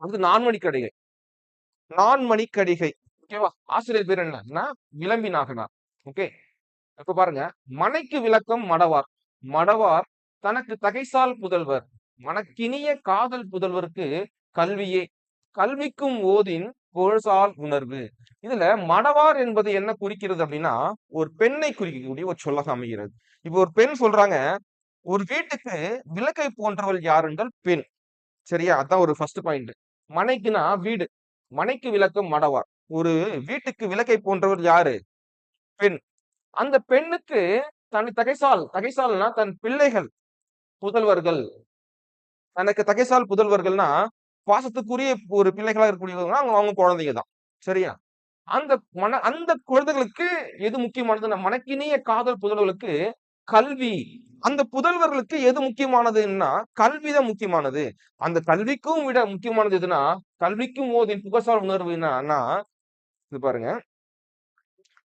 அது நான்மணி கடிகை நான்மணி கடிகை ஓகேவா ஆசிரியர் பேர் என்னன்னா விளம்பி நாகனார் ஓகே இப்ப பாருங்க. மனைக்கு விளக்கம் மடவார். மடவார் தனக்கு தகைசால் புதல்வர். மனக்கினிய காதல் புதல்வருக்கு கல்வியே. கல்விக்கும் ஓதின் புகழ்சால் உணர்வு. இதுல மடவார் என்பது என்ன குறிக்கிறது அப்படின்னா ஒரு பெண்ணை குறிக்கக்கூடிய ஒரு சொல்லாக அமைகிறது. இப்போ ஒரு பெண் சொல்றாங்க ஒரு வீட்டுக்கு விளக்கை போன்றவள் யார் என்றால் பெண். சரியா? அதான் ஒரு ஃபர்ஸ்ட் பாயிண்ட் மனைக்குனா வீடு. மனைக்கு விளக்கம் மடவார். ஒரு வீட்டுக்கு விளக்கை போன்றவர் யாரு? பெண். அந்த பெண்ணுக்கு தன் தகைசால் தகைசால்னா தன் பிள்ளைகள் புதல்வர்கள். தனக்கு தகைசால் புதல்வர்கள்னா பாசத்துக்குரிய ஒரு பிள்ளைகளா இருக்கக்கூடியவங்க அவங்க அவங்க குழந்தைங்க தான். சரியா? அந்த மன அந்த குழந்தைகளுக்கு எது முக்கியமானதுன்னா மனக்கினிய காதல் புதல்வர்களுக்கு கல்வி அந்த புதல்வர்களுக்கு எது முக்கியமானதுன்னா கல்விதான் முக்கியமானது. அந்த கல்விக்கும் விட முக்கியமானது எதுனா கல்விக்கும் ஓதின் புகசால் உணர்வு என்னன்னா இது பாருங்க.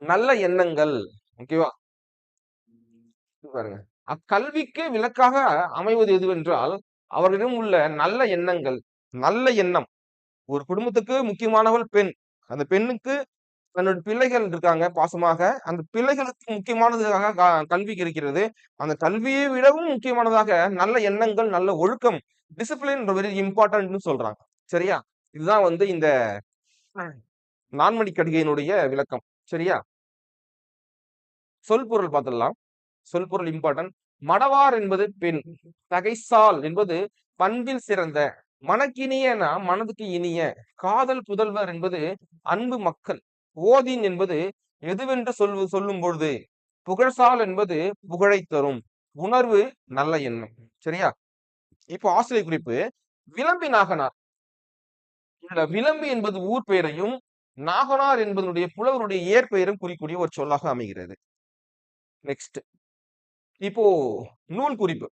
நல்ல எண்ணங்கள் ஓகேவா? இது பாருங்க. அக்கல்விக்கு விளக்காக அமைவது எதுவென்றால் அவர்களிடம் உள்ள நல்ல எண்ணங்கள் நல்ல எண்ணம். ஒரு குடும்பத்துக்கு முக்கியமானவள் பெண். அந்த பெண்ணுக்கு தன்னோட பிள்ளைகள் இருக்காங்க பாசமாக. அந்த பிள்ளைகளுக்கு முக்கியமானதாக கல்வி இருக்கிறது அந்த கல்வியை விடவும் முக்கியமானதாக நல்ல எண்ணங்கள் நல்ல ஒழுக்கம் டிசிப்ளின் வெரி இம்பார்ட்டன்ட்னு சொல்றாங்க. சரியா? இதுதான் வந்து இந்த நான்மணி கடிகையினுடைய விளக்கம். சரியா? சொல் பொருள் பார்த்துடலாம். சொல் பொருள் இம்பார்ட்டன்ட் மடவார் என்பது பெண். தகைசால் என்பது பண்பில் சிறந்த. மனக்கினியனா மனதுக்கு இனிய. காதல் புதல்வர் என்பது அன்பு மக்கள். ஓதின் என்பது எதுவென்று சொல்வு சொல்லும் பொழுது புகழ்சால் என்பது புகழை தரும். உணர்வு நல்ல எண்ணம். சரியா? இப்போ ஆசிரியர் குறிப்பு விளம்பி நாகனார். இதுல விளம்பி என்பது ஊர் பெயரையும் நாகனார் என்பதனுடைய புலவருடைய இயற்பெயரும் குறிக்கூடிய ஒரு சொல்லாக அமைகிறது. நெக்ஸ்ட் இப்போ நூல் குறிப்பு.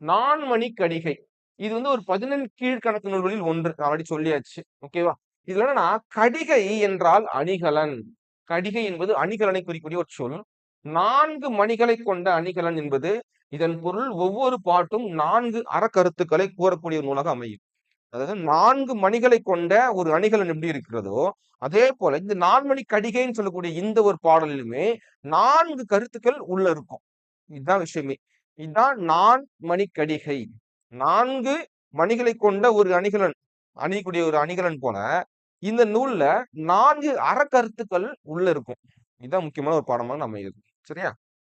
நான்மணி கடிகை. இது வந்து ஒரு பதினெண் கீழ்கணக்கு நூல்களில் ஒன்று. ஆல்ரெடி சொல்லியாச்சு. ஓகேவா இதுல என்னன்னா கடிகை என்றால் அணிகலன். கடிகை என்பது அணிகலனை குறிக்கூடிய ஒரு சொல். நான்கு மணிகளை கொண்ட அணிகலன் என்பது இதன் பொருள் ஒவ்வொரு பாட்டும் நான்கு அறக்கருத்துக்களை கூறக்கூடிய ஒரு நூலாக அமையும். அதாவது நான்கு மணிகளை கொண்ட ஒரு அணிகலன் எப்படி இருக்கிறதோ அதே போல இந்த நான்மணி கடிகைன்னு சொல்லக்கூடிய இந்த ஒரு பாடலிலுமே நான்கு கருத்துக்கள் உள்ள இருக்கும். இதுதான் விஷயமே. இதுதான் நான் மணிக்கடிகை கடிகை. நான்கு மணிகளை கொண்ட ஒரு அணிகலன் அணியக்கூடிய ஒரு அணிகலன் போல இந்த நூல்ல நான்கு அறக்கருத்துக்கள் உள்ள இருக்கும். இதுதான் முக்கியமான ஒரு பாடமாக நம்ம எழுதும் சரியா?